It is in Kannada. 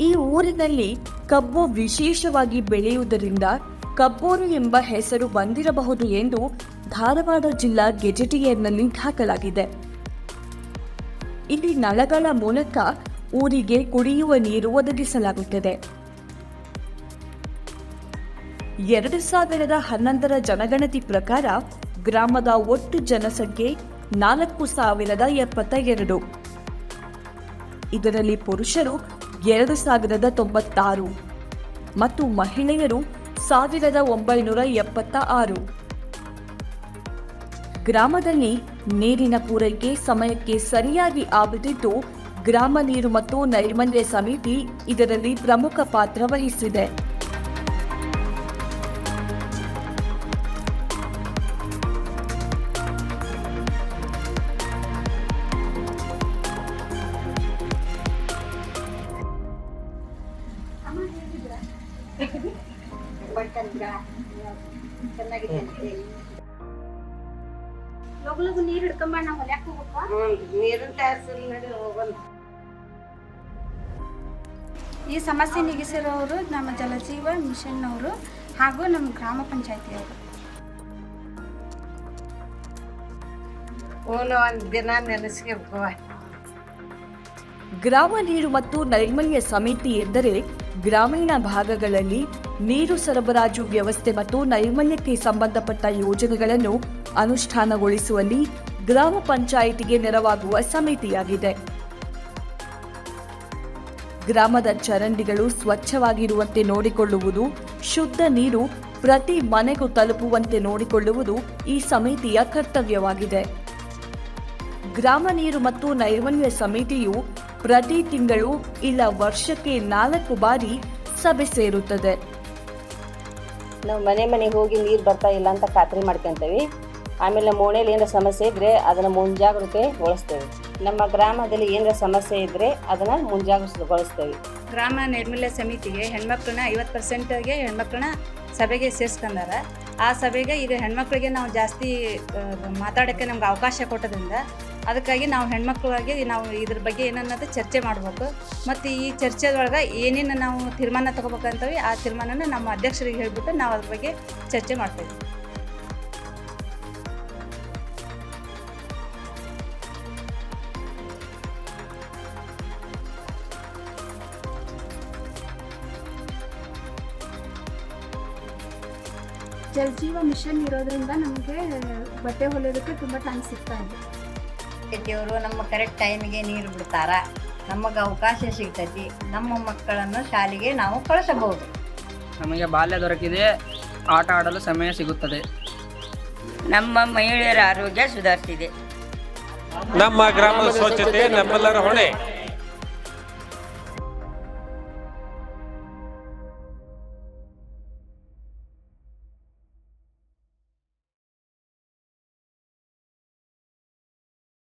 ಈ ಊರಿನಲ್ಲಿ ಕಬ್ಬು ವಿಶೇಷವಾಗಿ ಬೆಳೆಯುವುದರಿಂದ ಕಬ್ಬೂರು ಎಂಬ ಹೆಸರು ಬಂದಿರಬಹುದು ಎಂದು ಧಾರವಾಡ ಜಿಲ್ಲಾ ಗೆಜೆಟಿಯರ್ನಲ್ಲಿ ದಾಖಲಾಗಿದೆ. ಇಲ್ಲಿ ನಳಗಳ ಮೂಲಕ ಊರಿಗೆ ಕುಡಿಯುವ ನೀರು ಒದಗಿಸಲಾಗುತ್ತದೆ. ಎರಡು ಸಾವಿರದ ಹನ್ನೊಂದರ ಜನಗಣತಿ ಪ್ರಕಾರ ಗ್ರಾಮದ ಒಟ್ಟು ಜನಸಂಖ್ಯೆ ನಾಲ್ಕು ಸಾವಿರದ ಎಪ್ಪತ್ತ ಎರಡು ಇದರಲ್ಲಿ ಪುರುಷರು ಎರಡು ಸಾವಿರದ ತೊಂಬತ್ತಾರು ಮತ್ತು ಮಹಿಳೆಯರು ಸಾವಿರದ ಒಂಬೈನೂರ ಎಪ್ಪತ್ತ ಆರು ಗ್ರಾಮದಲ್ಲಿ ನೀರಿನ ಪೂರೈಕೆ ಸಮಯಕ್ಕೆ ಸರಿಯಾಗಿ ಆಗುತ್ತಿದ್ದು ಗ್ರಾಮ ನೀರು ಮತ್ತು ನೈರ್ಮಲ್ಯ ಸಮಿತಿ ಇದರಲ್ಲಿ ಪ್ರಮುಖ ಪಾತ್ರ ವಹಿಸಿದೆ. ಲಗು ನೀರ್ ಹಿಡ್ಕೊಂಬ ನಾವ್ ಹೊಲ್ಯಾಕ್ ಹೋಗ್ಬೇಕ ನೀರಿನ ಟ್ಯಾಕ್ಸ್ ನಡಿ ಹೋಗೋಣ. ಈ ಸಮಸ್ಯೆ ನಿಗಿಸಿರೋರು ನಮ್ಮ ಜಲಜೀವ ಮಿಷನ್ನವರು ಹಾಗೂ ನಮ್ಮ ಗ್ರಾಮ ಪಂಚಾಯತಿಯವರು. ಅವರು ಒಂದ್ ದಿನ ಗ್ರಾಮ ನೀರು ಮತ್ತು ನೈರ್ಮಲ್ಯ ಸಮಿತಿ ಎಂದರೆ ಗ್ರಾಮೀಣ ಭಾಗಗಳಲ್ಲಿ ನೀರು ಸರಬರಾಜು ವ್ಯವಸ್ಥೆ ಮತ್ತು ನೈರ್ಮಲ್ಯಕ್ಕೆ ಸಂಬಂಧಪಟ್ಟ ಯೋಜನೆಗಳನ್ನು ಅನುಷ್ಠಾನಗೊಳಿಸುವಲ್ಲಿ ಗ್ರಾಮ ಪಂಚಾಯಿತಿಗೆ ನೆರವಾಗುವ ಸಮಿತಿಯಾಗಿದೆ. ಗ್ರಾಮದ ಚರಂಡಿಗಳು ಸ್ವಚ್ಛವಾಗಿರುವಂತೆ ನೋಡಿಕೊಳ್ಳುವುದು, ಶುದ್ಧ ನೀರು ಪ್ರತಿ ಮನೆಗೂ ತಲುಪುವಂತೆ ನೋಡಿಕೊಳ್ಳುವುದು ಈ ಸಮಿತಿಯ ಕರ್ತವ್ಯವಾಗಿದೆ. ಗ್ರಾಮ ನೀರು ಮತ್ತು ನೈರ್ಮಲ್ಯ ಸಮಿತಿಯು ಪ್ರತಿ ತಿಂಗಳು ಇಲ್ಲ ವರ್ಷಕ್ಕೆ ನಾಲ್ಕು ಬಾರಿ ಸಭೆ ಸೇರುತ್ತದೆ. ನಾವು ಮನೆ ಮನೆಗೆ ಹೋಗಿ ನೀರು ಬರ್ತಾ ಇಲ್ಲ ಅಂತ ಖಾತ್ರಿ ಮಾಡ್ಕೊಂತೀವಿ ಆಮೇಲೆ ಮೋಣೆಯಲ್ಲಿ ಏನಾರ ಸಮಸ್ಯೆ ಇದ್ದರೆ ಅದನ್ನು ಮುಂಜಾಗ್ರತೆಗೊಳಿಸ್ತೇವೆ ನಮ್ಮ ಗ್ರಾಮದಲ್ಲಿ ಏನಾರ ಸಮಸ್ಯೆ ಇದ್ದರೆ ಅದನ್ನು ಮುಂಜಾಗ್ರತೆಗೊಳಿಸ್ತೇವೆ ಗ್ರಾಮ ನೈರ್ಮಲ್ಯ ಸಮಿತಿಗೆ ಹೆಣ್ಮಕ್ಳನ್ನ ಐವತ್ತು ಪರ್ಸೆಂಟ್ಗೆ ಹೆಣ್ಮಕ್ಳನ್ನ ಸಭೆಗೆ ಸೇರಿಸ್ಕೊಂಡಾರ. ಆ ಸಭೆಗೆ ಈಗ ಹೆಣ್ಮಕ್ಳಿಗೆ ನಾವು ಜಾಸ್ತಿ ಮಾತಾಡೋಕ್ಕೆ ನಮ್ಗೆ ಅವಕಾಶ ಕೊಟ್ಟದ್ರಿಂದ ಅದಕ್ಕಾಗಿ ನಾವು ಹೆಣ್ಮಕ್ಳಾಗಿ ನಾವು ಇದ್ರ ಬಗ್ಗೆ ಏನನ್ನೋದು ಚರ್ಚೆ ಮಾಡಬೇಕು. ಮತ್ತು ಈ ಚರ್ಚೆದೊಳಗೆ ಏನೇನು ನಾವು ತೀರ್ಮಾನ ತಗೋಬೇಕಂತವಿ ಆ ತೀರ್ಮಾನನ ನಮ್ಮ ಅಧ್ಯಕ್ಷರಿಗೆ ಹೇಳಿಬಿಟ್ಟು ನಾವು ಅದ್ರ ಬಗ್ಗೆ ಚರ್ಚೆ ಮಾಡ್ತೇವೆ ಜಲಜೀವ ಮಿಷನ್ ಇರೋದ್ರಿಂದ ನಮಗೆ ಬಟ್ಟೆ ಹೊಲಿಯೋದಕ್ಕೆ ತುಂಬಾ ಟೈಮ್ ಸಿಗ್ತಾ ಇದೆ. ಅವರು ನಮ್ಮ ಕರೆಕ್ಟ್ ಟೈಮಿಗೆ ನೀರು ಬಿಡ್ತಾರ? ನಮಗೆ ಅವಕಾಶ ಸಿಗ್ತೈತಿ. ನಮ್ಮ ಮಕ್ಕಳನ್ನು ಶಾಲೆಗೆ ನಾವು ಕಳಿಸಬಹುದು. ನಮಗೆ ಬಾಲ್ಯ ದೊರಕಿದೆ. ಆಟ ಆಡಲು ಸಮಯ ಸಿಗುತ್ತದೆ. ನಮ್ಮ ಮಹಿಳೆಯರ ಆರೋಗ್ಯ ಸುಧಾರಿಸಿದೆ ನಮ್ಮ ಗ್ರಾಮದ ಸ್ವಚ್ಛತೆ ನಮ್ಮೆಲ್ಲರ ಹೊಣೆ.